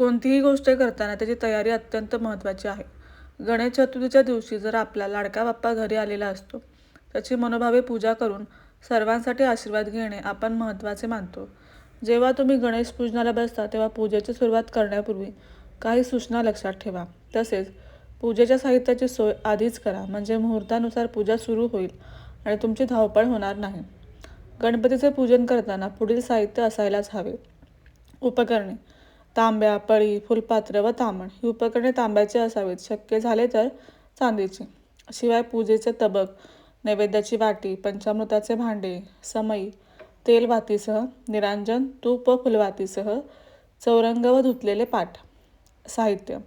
कोणतीही गोष्ट करताना त्याची तयारी अत्यंत महत्त्वाची आहे. गणेश चतुर्थीच्या दिवशी जर आपला लाडका बाप्पा घरी आलेला असतो त्याची मनोभावे पूजा करून सर्वांसाठी आशीर्वाद घेणे आपण महत्त्वाचे मानतो. जेव्हा तुम्ही गणेश पूजनाला बसता तेव्हा पूजेची सुरुवात करण्यापूर्वी काही सूचना लक्षात ठेवा. तसेच पूजेच्या साहित्याची सोय आधीच करा म्हणजे मुहूर्तानुसार पूजा सुरू होईल आणि तुमची धावपळ होणार नाही. गणपतीचे पूजन करताना पुढील साहित्य असायलाच हवे. उपकरणे. तांब्या पळी फुलपात्र व तांबण ही उपकरणे तांब्याचे असावीत. शक्य झाले तर चांदीची. शिवाय पूजेचे तबक नैवेद्याची वाटी पंचामृताचे भांडे समई तेलवातीसह निरांजन तूप व फुलवातीसह चौरंग व धुतलेले पाठ. साहित्य.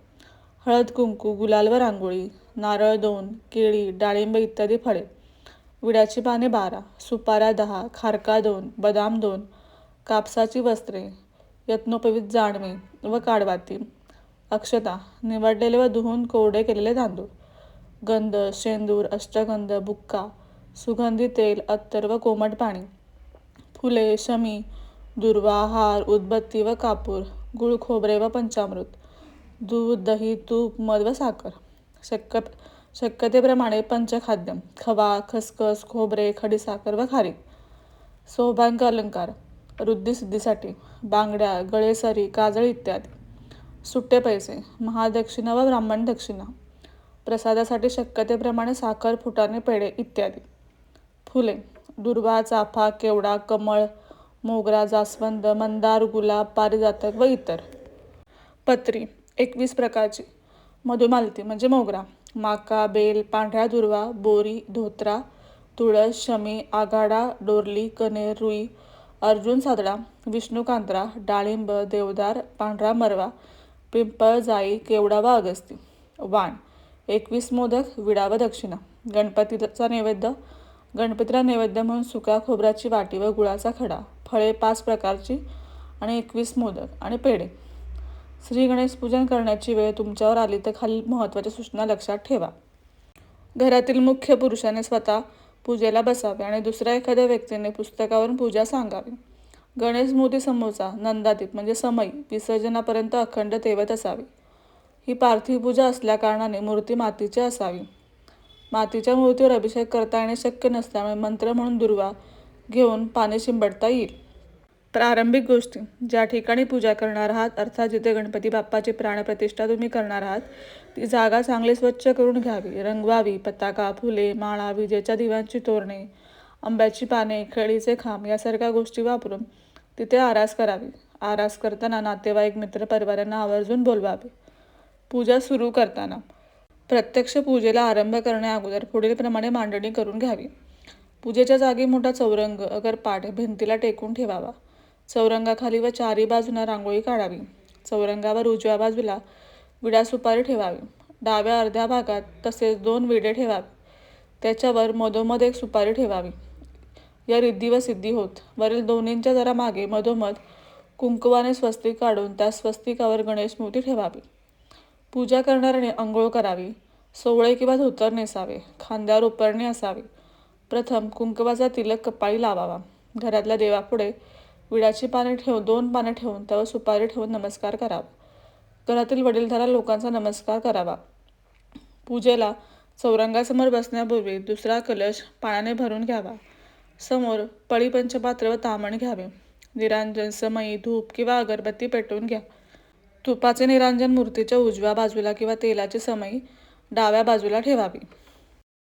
हळद कुंकू गुलाल व रांगोळी नारळ दोन केळी डाळिंब इत्यादी फळे. विड्याची पाने बारा सुपारा दहा खारका दोन बदाम दोन कापसाची वस्त्रे यत्नोपवित जाणवे व काडवाती. अक्षता निवडलेले व धुवून कोरडे केलेले तांदूळ गंध शेंदूर अष्टगंध बुक्का सुगंधी तेल अत्तर व कोमट पाणी. फुले शमी दुर्वा हार उदबत्ती व कापूर गुळ खोबरे व पंचामृत. दूध दही तूप मध व साखर. शक्य शक्यतेप्रमाणे पंचखाद्य खवा खसखस खोबरे खडीसाखर व खारीक. सौभाग्य अलंकार. वृद्धिसिद्धीसाठी बांगड्या गळेसरी काजळ इत्यादी. सुट्टे पैसे महादक्षिणा व ब्राह्मण दक्षिणा. प्रसादासाठी शक्यतेप्रमाणे साखर फुटाणे पेढे इत्यादी. फुले दुर्वा चाफा केवडा कमळ मोगरा जास्वंद मंदार गुलाब पारिजातक व इतर. पत्री एकवीस प्रकारची. मधुमालती म्हणजे मोगरा. माका बेल पांढऱ्या दुर्वा बोरी धोत्रा तुळस शमी आघाडा डोरली कनेर रुई अर्जुन सादडा विष्णुकांतरा डाळिंब देवदार पांढरा मरवा पिंपळ जाई केवडा व अगस्ती. वाण एकवीस मोदक विडा व दक्षिणा. गणपतीचा नैवेद्य. गणपतीला नैवेद्य म्हणून सुका खोबऱ्याची वाटी व गुळाचा खडा. फळे पाच प्रकारची आणि एकवीस मोदक आणि पेढे. श्री गणेश पूजन करण्याची वेळ तुमच्यावर आली तर खालील महत्त्वाच्या सूचना लक्षात ठेवा. घरातील मुख्य पुरुषाने स्वतः पूजेला बसावे आणि दुसऱ्या एखाद्या व्यक्तीने पुस्तकावरून पूजा सांगावी. गणेश मूर्ती समोरचा नंदादीप म्हणजे समय विसर्जनापर्यंत अखंड तेवत असावी. ही पार्थिव पूजा असल्याकारणाने मूर्ती मातीची असावी. मातीच्या मूर्तीवर अभिषेक करता येणे शक्य नसल्यामुळे मंत्र म्हणून दुर्वा घेऊन पाणी शिंबडता येईल. प्रारंभिक गोष्टी ज्या ठिकाणी पूजा करणार आहात अर्थात जिथे गणपती बाप्पाची प्राणप्रतिष्ठा तुम्ही करणार आहात ती जागा चांगली स्वच्छ करून घ्यावी. रंगवावी पताका फुले माळा विजेच्या दिव्यांची तोरणे आंब्याची पाने खेळीचे खांब यासारख्या गोष्टी वापरून तिथे आरास करावी. आरास करताना नातेवाईक मित्र परिवारांना आवर्जून बोलवावे. पूजा सुरू करताना प्रत्यक्ष पूजेला आरंभ करण्या अगोदर पुढीलप्रमाणे मांडणी करून घ्यावी. पूजेच्या जागी मोठा चौरंग अगर पाठ भिंतीला टेकून ठेवावा. चौरंगाखाली व चारी बाजूंना रांगोळी काढावी. चौरंगावर उजव्या बाजूला विडा सुपारी ठेवावी. डाव्या अर्ध्या भागात तसेच दोन विडे ठेवावे. त्याच्यावर मधोमध एक सुपारी ठेवावी. या रिद्धी व सिद्धी होत. वरील दोन्हींच्या जरा मागे मधोमध कुंकवाने स्वस्तिक काढून त्या स्वस्तिकावर गणेश मूर्ती ठेवावी. पूजा करणाऱ्याने अंघोळ करावी. सोवळे किंवा धोतर नेसावे. खांद्यावर उपरणे असावी. प्रथम कुंकवाचा तिलक कपाळी लावावा. घरातल्या देवापुढे विडाची पाने ठेवून दोन पाने ठेवून त्यावर सुपारी ठेवून नमस्कार करावा. घरातील वडीलधारा लोकांचा नमस्कार करावा. पूजेला चौरंगासमोर बसण्यापूर्वी दुसरा कलश पाण्याने भरून घ्यावा. समोर पळी पंचपात्र व तामण घ्यावे. निरांजन समई धूप किंवा अगरबत्ती पेटवून घ्या. तुपाचे निरांजन मूर्तीच्या उजव्या बाजूला किंवा तेलाची समई डाव्या बाजूला ठेवावी.